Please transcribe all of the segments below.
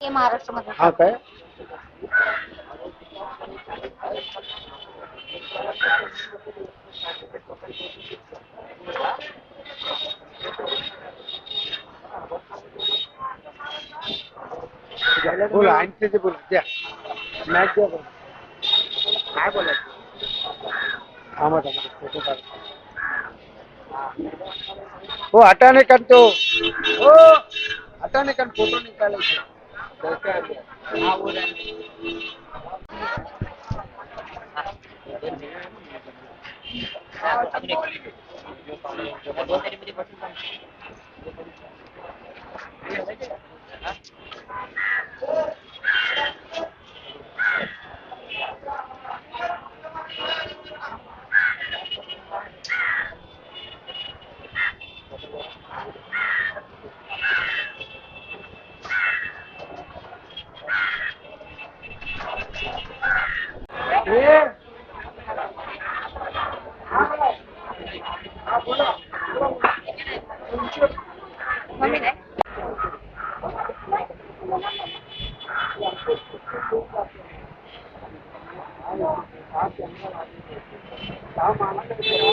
हे महाराष्ट्रामध्ये हा काय? बोला आणखी ते बोला द्या. मॅच द्या बोला काय बोलायचं? थांबा थांबा फ़ोटो काढ हो हटाने काढ तो हो हटाने काढ फ़ोटो निकालायचे. I Aku dan going Ah, Malaga do Pará.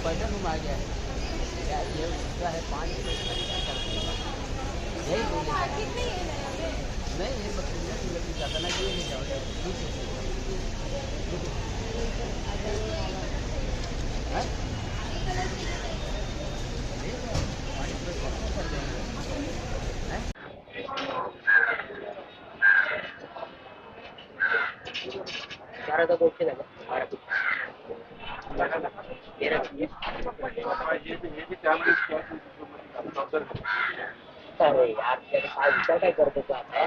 तो तो पैटर्न में आ गया है। क्या ये उसका है पाँच रुपये का क्या करते हैं यही बोलेगा नहीं ये बच्चे नहीं लेके जाता ना ये ले जाओ बीस रुपये हैं? ले जाओ, पाँच रुपये कम कर देंगे हैं? बारा दोनशे झालं बारा तेरा अरे यार काय विचार काय करतो तू आता?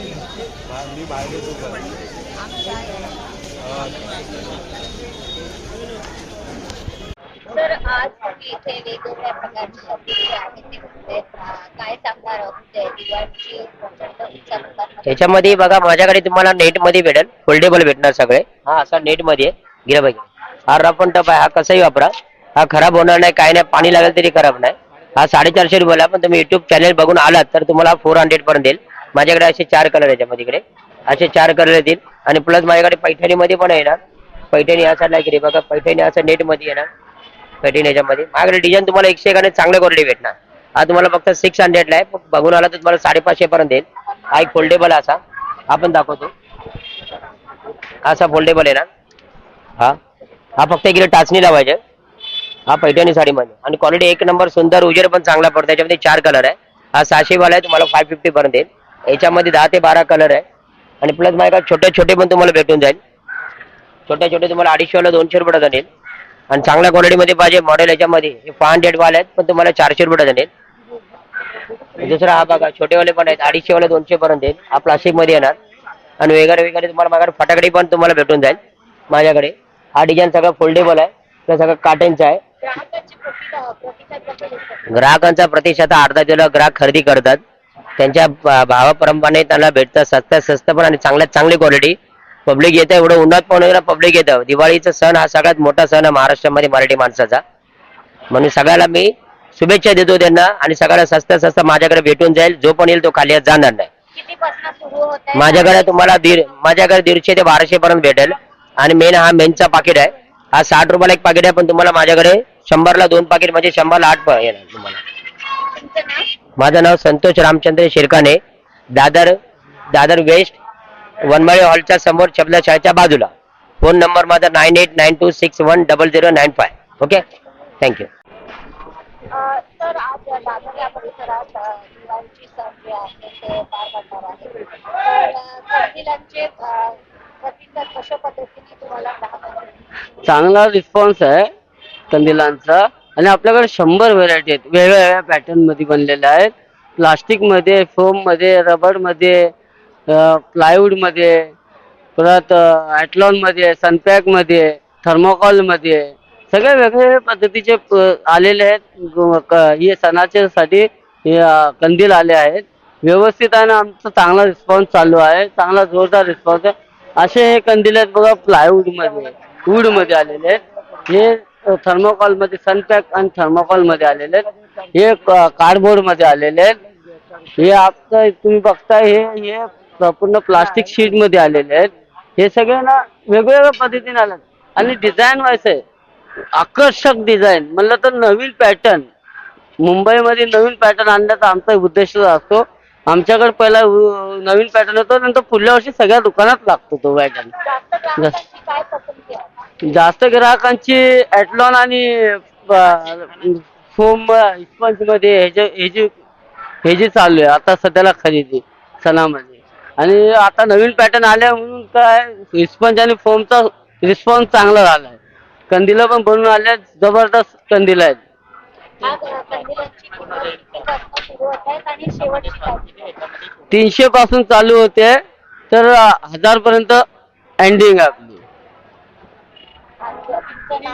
जाऊ दे देव. सर. आज इथे वेगवेगळ्या प्रकारची शब्द जे आहेत ते म्हणताय अं, काय सांगणार म्हणजे त्याच्यामध्ये बघा माझ्याकडे तुम्हाला नेटमध्ये भेटेल. फोल्डेबल भेटणार सगळे. हा असा नेटमध्ये आहे. गेला पाहिजे हा रफ अँड टफ आहे. हा कसाही वापरा. हा खराब होणार नाही. काय नाही. पाणी लागेल तरी खराब नाही. हा साडेचारशे रुपयाला पण तुम्ही युट्यूब चॅनल बघून आलात तर तुम्हाला फोर हंड्रेड पर्यंत येईल. माझ्याकडे असे चार कलर याच्यामध्ये इकडे. असे चार कलर येतील. आणि प्लस माझ्याकडे पैठणी मध्ये पण येणार पैठणी या साईडला इकडे बघा पैठणी असं नेटमध्ये येणार पैठणी याच्यामध्ये. माझ्याकडे डिझाईन तुम्हाला एकशे एकाने चांगल्या क्वालिटी भेटणार. हा तुम्हाला फक्त सिक्स हंड्रेडला आहे. बघून आला तर तुम्हाला साडेपाचशे पर्यंत येईल. हा एक फोल्डेबल असा. आपण दाखवतो. असा फोल्डेबल आहे ना. हा. हा फक्त इकडे टाचणी लावायचे. हा पैठणी साडीमध्ये. आणि क्वालिटी एक नंबर सुंदर उजेर पण चांगला पडतो. त्याच्यामध्ये चार कलर आहे. हा सहाशे वाला आहे. तुम्हाला फाय फिफ्टी पर्यंत येईल. याच्यामध्ये दहा ते बारा कलर आहे. आणि प्लस माझ्याकडे छोटे छोटे पण तुम्हाला भेटून जाईल. छोटे छोटे तुम्हाला अडीचशे दोनशे रुपये जाईल आणि चांगल्या क्वालिटीमध्ये पाहिजे मॉडेल याच्यामध्ये. हे फाय हंड्रेडवाले आहेत पण तुम्हाला चारशे रुपये जाईल दुसरा हा बघा छोटेवाले पण आहेत अडीचशे वाले दोनशे पर्यंत येईल. हा प्लास्टिकमध्ये येणार. आणि वगैरे वगैरे तुम्हाला माझ्याकडे फटाकडी पण तुम्हाला भेटून जाईल. माझ्याकडे. हा डिझाईन सगळं फोल्डेबल आहे. तर सगळं काटेंचा आहे. ग्राहकांचा प्रतिसाद अर्धा दिला ग्राहक खरेदी करतात. त्यांच्या भावाप्रमाणे त्यांना भेटतं स्वस्तात स्वस्त पण आणि चांगल्यात चांगली क्वालिटी पब्लिक येतं एवढं उन्हात पण पब्लिक येतं. दिवाळीचा सण हा सगळ्यात मोठा सण आहे महाराष्ट्रामध्ये मराठी माणसाचा. म्हणून सगळ्याला मी शुभेच्छा देतो त्यांना आणि सगळ्याला स्वस्त स्वस्त माझ्याकडे भेटून जाईल. जो पण येईल तो खाली जाणार नाही. माझ्याकडे तुम्हाला दीड माझ्याकडे दीडशे ते बाराशे पर्यंत भेटेल. आणि मेन हा मेनचा पाकिट आहे. हा साठ रुपयाला एक पाकिट आहे पण तुम्हाला माझ्याकडे शंभरला दोन पाकिट म्हणजे शंभरला आठ येणार तुम्हाला. माझं नाव संतोष रामचंद्र शिरकाने दादर दादर वेस्ट वनमाळी हॉलच्या समोर शाळेच्या बाजूला. फोन नंबर माझा nine eight nine two six one double zero nine five. Okay? Thank you uh, तर आज दादर या परिसरात अ, दिवाळीची सण जे आहे ते पार पडणार आहे. तर अ, कंदिलांचे अ, प्रतिसाद कशा पद्धतीने तुम्हाला ग्राहकांचे चांगला रिस्पॉन्स आहे कंदिलांचा आणि आपल्याकडे शंभर व्हेरायटी आहेत. वेगवेगळ्या पॅटर्नमध्ये बनलेल्या आहेत. प्लास्टिकमध्ये फोममध्ये रबरमध्ये प्लायवूडमध्ये परत ॲटलॉनमध्ये सनपॅकमध्ये थर्मोकॉलमध्ये सगळे वेगवेगळ्या पद्धतीचे आलेले आहेत. हे सणाच्या साठी हे, कंदील आले आहेत. व्यवस्थित आहे ना आमचा चांगला रिस्पॉन्स चालू आहे. चांगला जोरदार रिस्पॉन्स आहे. असे हे कंदील आहेत बघा प्लायवूडमध्ये वूडमध्ये आलेले आहेत. हे थर्मोकॉलमध्ये सनपॅक आणि थर्मोकॉलमध्ये आलेले आहेत. हे कार्डबोर्डमध्ये आलेले आहेत. हे आता तुम्ही बघताय हे हे पूर्ण प्लास्टिक शीटमध्ये आलेले आहेत. हे सगळे ना वेगवेगळ्या पद्धतीने आले आणि डिझाईन वाईस आहे. आकर्षक डिझाईन म्हणलं तर नवीन पॅटर्न मुंबईमध्ये नवीन पॅटर्न आणण्याचा आमचा उद्देश असतो. आमच्याकडे पहिला नवीन पॅटर्न होतो. नंतर पुढल्या वर्षी सगळ्या दुकानात लागतो तो पॅटर्न जास्त ग्राहकांची ॲटलॉन आणि फोममध्ये हे जे हे जे हे जे चालू आहे आता सध्याला खरेदी सणामध्ये. आणि आता नवीन पॅटर्न आल्या म्हणून काय स्पंज आणि फोमचा रिस्पॉन्स चांगला झाला आहे कंदिलं पण बनवून आले जबरदस्त कंदिलं आहेत. तीनशे पासून चालू होते तर हजार पर्यंत एंडिंग आहे